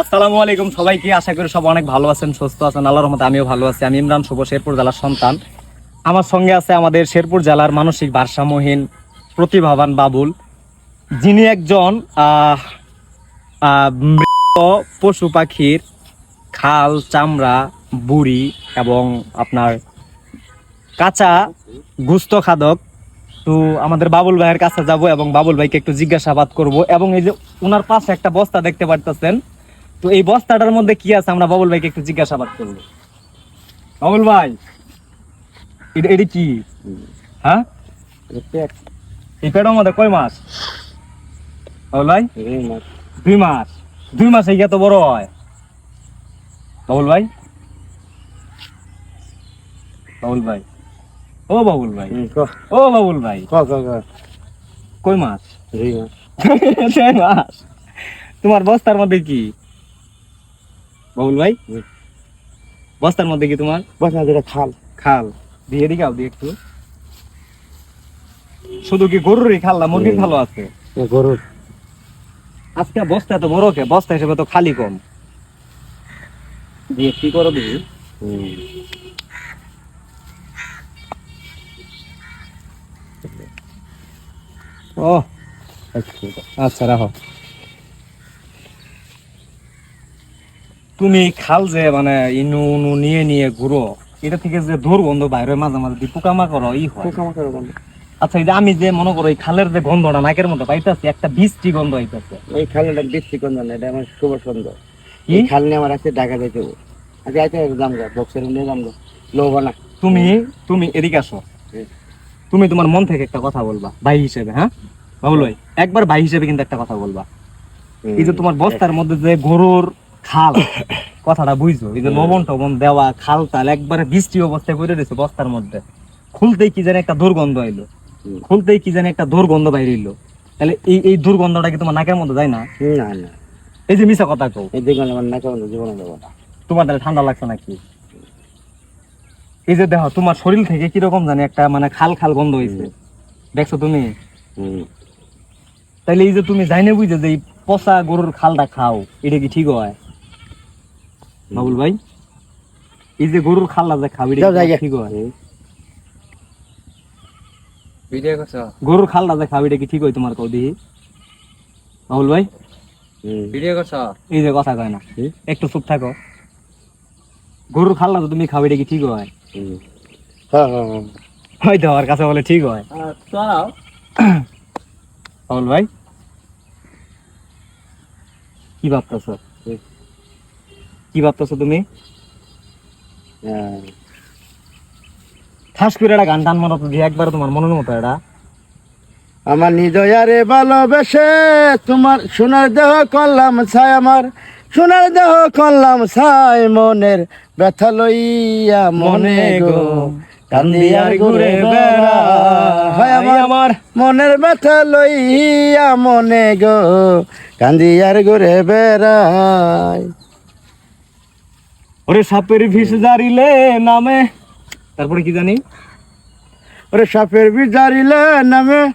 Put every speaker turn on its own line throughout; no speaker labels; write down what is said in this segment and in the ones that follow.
আসসালামু আলাইকুম সবাইকে, আশা করি সব অনেক ভালো আছেন, সুস্থ আছেন, আল্লাহর রহমতে আমিও ভালো আছি। আমি ইমরান, শুভ শেরপুর জেলার সন্তান। আমার সঙ্গে আছে আমাদের শেরপুর জেলার মানসিক ভারসাম্যহীন, প্রতিভাবান বাবুল। যিনি একজন মৃত পশু পাখির খাল, চামড়া, বুড়ি এবং আপনার কাঁচা গুস্ত খাদক। তো আমাদের বাবুল ভাইয়ের কাছে যাব এবং বাবুল ভাইকে একটু জিজ্ঞাসাবাদ করব এবং এই যে ওনার পাশে একটা বস্তা দেখতে পারতেছেন। তো এই বস্তাটার মধ্যে কি আছে? আমরা বাবুল ভাইকে একটু জিজ্ঞাসাবাদ করব। বাবুল ভাই এটা এটা কি? হ্যাঁ? এই পেটের মধ্যে কয় মাস? বাবুল ভাই? দুই মাস। দুই মাস। এই এত বড় হয়? বাবুল ভাই? বাবুল ভাই। ও বাবুল ভাই। ও বাবুল ভাই। কই মাছ তোমার বস্তার মধ্যে কি? বাবুল ভাই? বস্তার মধ্যে কি তোমার?
খাল।
খাল। দিয়ে দিকে দিয়ে একটু। শুধু কি গরুরই খাল না মুরগির খালও আছে?
গরুর।
আজকে বস্তা এত বড় কে বস্তা হিসেবে তো খালি কম। দিয়ে কি করো দিদি? ও আচ্ছা রাখো। তুমি খাল যে মানে ইনু উনু নিয়ে নিয়ে ঘুরো। এটা থেকে যে দুর্গন্ধ বাইরে মাঝে মাঝে দিয়ে পোকামা করো ই হয়। আচ্ছা এটা আমি যে মনে করো এই খালের যে গন্ধটা নাকের পাইতেছি একটা বৃষ্টি গন্ধ হইতেছে।
এই খালটা বৃষ্টি কোন না এটা আমার শুভ
কি?
এই খাল নিয়ে আমার আছে ঢাকা যাইতে হবে। আগে আইতে বক্সের নিয়ে না।
তুমি তুমি এদিকে আসো। তুমি তোমার মন থেকে একটা কথা বলবা ভাই হিসেবে হ্যাঁ? বাবুল ভাই একবার ভাই হিসেবে কিন্তু একটা কথা বলবা। এই যে তোমার বস্তার মধ্যে যে গরুর খাল। কথাটা বুঝছ? এই যে। লবণ টবণ দেওয়া খাল তাল একবারে বৃষ্টি অবস্থায় করে দিয়েছে বস্তার মধ্যে। খুলতেই কি জানি একটা দুর্গন্ধ
হুম।
খুলতেই কি জানি একটা দুর্গন্ধ বাইরে এলো। তাহলে এই এই দুর্গন্ধটা কি তোমার নাকের মধ্যে যায় না?
না না।
এই যে মিশা কথা কও।
এই দেখবেন আমার না কেমন জীবনে না
তোমার তাহলে ঠান্ডা লাগছে নাকি? এই যে দেখো তোমার শরীর থেকে কীরকম জানি একটা মানে খাল খাল গন্ধ হয়েছে দেখছ তুমি? তাইলে এই যে তুমি জাইনে বুঝে যে এই পচা গরুর খালটা খাও এটা কি ঠিক হয়? বাবুল ভাই এই যে গরুর খালটা যে
জায়গা
ঠিক হয়? গরুর খালটা যে কি ঠিক হয় তোমার বাবুল ভাই এই যে কথা কয় না একটু চুপ থাকো। গরুর খালটা তো তুমি কি ঠিক হয়?
হ্যাঁ হ্যাঁ হ্যাঁ।
হয়তো আমার কাছে বলে ঠিক হয়। পাউল ভাই কি ভাবতেছ। কি ভাবতেছ তুমি?
হ্যাঁ।
ঠাস করে একটা গান টান মনে তো একবার তোমার মনের মতো এটা
আমার নিজয়ারে ভালোবেসে তোমার সোনার দেহ করলাম ছাই আমার সোনার দেহ করলাম ছাই মনের ব্যথা লইয়া মনে গো কান্দিয়ার ঘুরে বেড়া হয় আমার মনের ব্যথা লইয়া মনে গো কান্দিয়ার ঘুরে বেড়াই
ওরে সাপের ভিস জারিলে নামে। তারপরে কি জানি?
ওরে সাপের বিচারিলে নামে।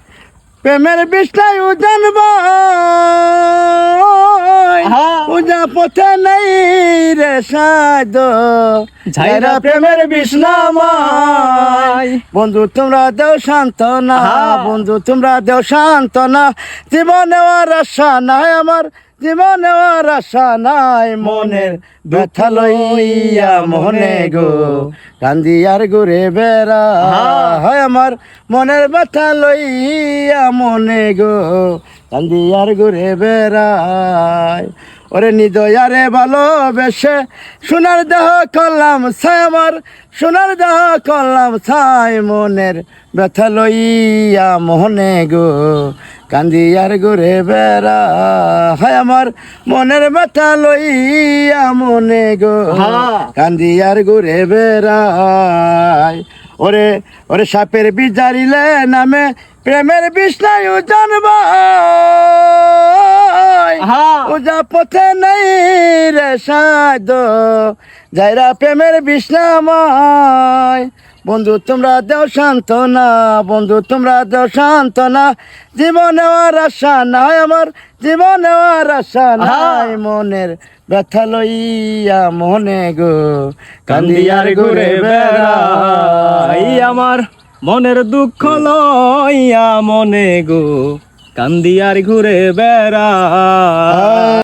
প্রেমের বিষ্ণায় জানব। পূজা পথে নেই রে সাদ
ঝাইরা প্রেমের বিষ্ণাময়
বন্ধু তোমরা দেও সান্ত্বনা।
হ্যাঁ।
বন্ধু তোমরা দেও শান্ত না জীবনে আর আশা নাই আমার। জীবনে আর আশা নাই মনের ব্যথা লইয়া মনে গো কান্দি আর ঘুরে বেড়া
হ্যাঁ।
হয় আমার মনের ব্যথা লইয়া মনে গো কান্দি আর ঘুরে বেড়ায় ওরে নিদয়ারে ভালোবেসে সোনার দেহ করলাম ছাই আমার সোনার দেহ করলাম ছাই মনের ব্যথা লইয়া মোহনে গো কান্দি আর ঘুরে বেড়া হয় আমার মনের ব্যথা লইয়া মনে গো। কান্দি আর ঘুরে বেড়ায় ওরে ওরে সাপের বিচারিলে নামে প্রেমের বিষ্ণায় জানব পূজা পথে নেই রে সাদ যাইরা প্রেমের বিষ্ণাময় বন্ধু তোমরা দেও সান্ত্বনা বন্ধু তোমরা দেও সান্ত্বনা। জীবনে আর আশা নাই আমার জীবনে আর আশা নাই মনের ব্যথা লইয়া মনে গো।
কান্দিয়ার ঘুরে আমার মনের দুঃখ লইয়া মনে গো কান্দিয়ার ঘুরে বেড়াই